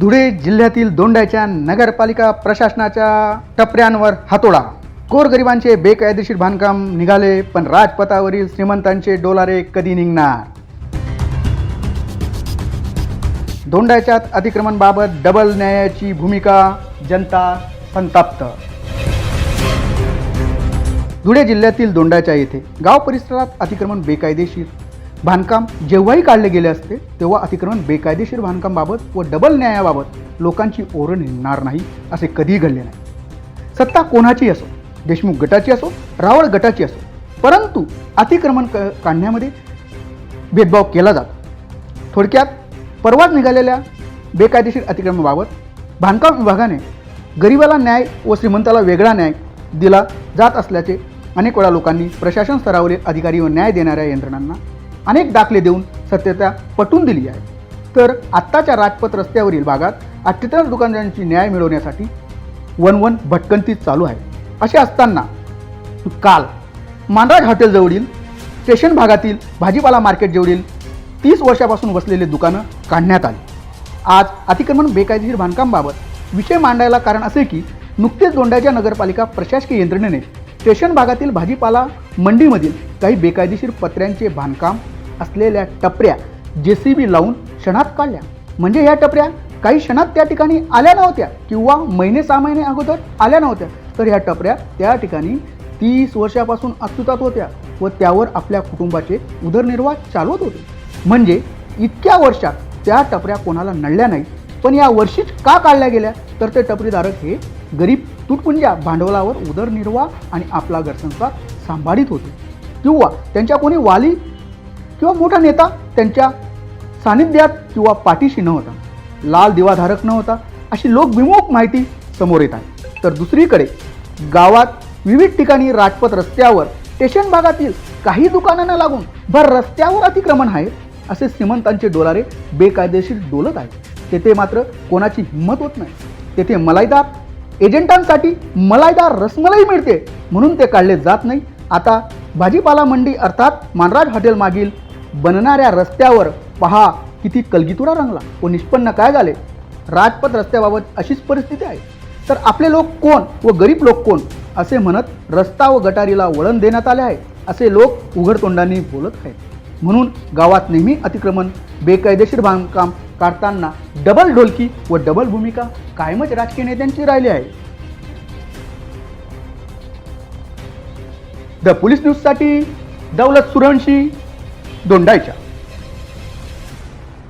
धुळे जिल्ह्यातील दोंडाच्या नगरपालिका प्रशासनाच्या टपऱ्यांवर हातोडा. गोरगरिबांचे बेकायदेशीर बांधकाम निघाले पण राजपथावरील श्रीमंतांचे डोलारे कधी निघणार? दोंडाच्यात अतिक्रमणबाबत डबल न्यायाची भूमिका जनता संताप्त. धुळे जिल्ह्यातील दोंडाच्या येथे गाव परिसरात अतिक्रमण बेकायदेशीर बांधकाम जेव्हाही काढले गेले असते तेव्हा अतिक्रमण बेकायदेशीर बांधकामबाबत व डबल न्यायाबाबत लोकांची ओरड निघणार नाही असे कधीही घडले नाही. सत्ता कोणाची असो देशमुख गटाची असो रावळ गटाची असो परंतु अतिक्रमण क काढण्यामध्ये भेदभाव केला जातो. थोडक्यात परवाच निघालेल्या बेकायदेशीर अतिक्रमणाबाबत बांधकाम विभागाने गरिबाला न्याय व श्रीमंताला वेगळा न्याय दिला जात असल्याचे अनेक वेळा लोकांनी प्रशासन स्तरावरील अधिकारी व न्याय देणाऱ्या यंत्रणांना अनेक दाखले देऊन सत्यता पटवून दिली आहे. तर आत्ताच्या राजपथ रस्त्यावरील भागात अठ्ठेचाळीस दुकानदारांची न्याय मिळवण्यासाठी वन वन भटकंती चालू आहे. असे असताना काल मानराज हॉटेलजवळील स्टेशन भागातील भाजीपाला मार्केटजवळील तीस वर्षापासून बसलेले दुकानं काढण्यात आली. आज अतिक्रमण बेकायदेशीर बांधकामबाबत विषय मांडायला कारण असे की नुकतेच दोंडाच्या नगरपालिका प्रशासकीय यंत्रणेने स्टेशन भागातील भाजीपाला मंडीमधील काही बेकायदेशीर पत्र्यांचे बांधकाम असलेल्या टपऱ्या जे सी बी लावून क्षणात काढल्या. म्हणजे ह्या टपऱ्या काही क्षणात त्या ठिकाणी आल्या नव्हत्या किंवा महिने सहा महिने अगोदर आल्या नव्हत्या. तर ह्या टपऱ्या त्या ठिकाणी तीस वर्षापासून अस्तित्वात होत्या व त्यावर आपल्या कुटुंबाचे उदरनिर्वाह चालवत होते. म्हणजे इतक्या वर्षात त्या टपऱ्या कोणाला नळल्या नाही पण या वर्षीच का काढल्या गेल्या? तर ते टपरीधारक हे गरीब तुटपुंजा भांडवलावर उदरनिर्वाह आणि आपला घरसंसार सांभाळीत होते. किंवा त्यांच्या कोणी वाली किंवा मोठा नेता त्यांच्या सानिध्यात किंवा पाठीशी नव्हता लाल दिवाधारक नव्हता अशी लोकविमुख माहिती समोर येत आहे. तर दुसरीकडे गावात विविध ठिकाणी राजपथ रस्त्यावर स्टेशन भागातील काही दुकानांना लागून भर रस्त्यावर अतिक्रमण आहे असे श्रीमंतांचे डोलारे बेकायदेशीर डोलत आहेत. तेथे मात्र कोणाची हिंमत होत नाही. तेथे मलाईदार एजंटांसाठी मलाईदार रसमलाई मिळते म्हणून ते काढले जात नाही. आता भाजीपाला मंडी अर्थात मानराज हॉटेल मागील बनणाऱ्या रस्त्यावर पहा किती कलगीतुरा रंगला. व निष्पन्न काय झाले राजपथ रस्त्याबाबत अशीच परिस्थिती आहे. तर आपले लोक कोण व गरीब लोक कोण? असे म्हणत रस्ता व गटारीला वळण देण्यात आले आहे. असे लोक उघडतोंडाने बोलत आहेत. म्हणून गावात नेहमी अतिक्रमण बेकायदेशीर बांधकाम काढताना डबल ढोलकी व डबल भूमिका कायमच राजकीय नेत्यांची राहिली आहे. द पोलीस न्यूजसाठी दौलत सुरणशी दोंडायच्या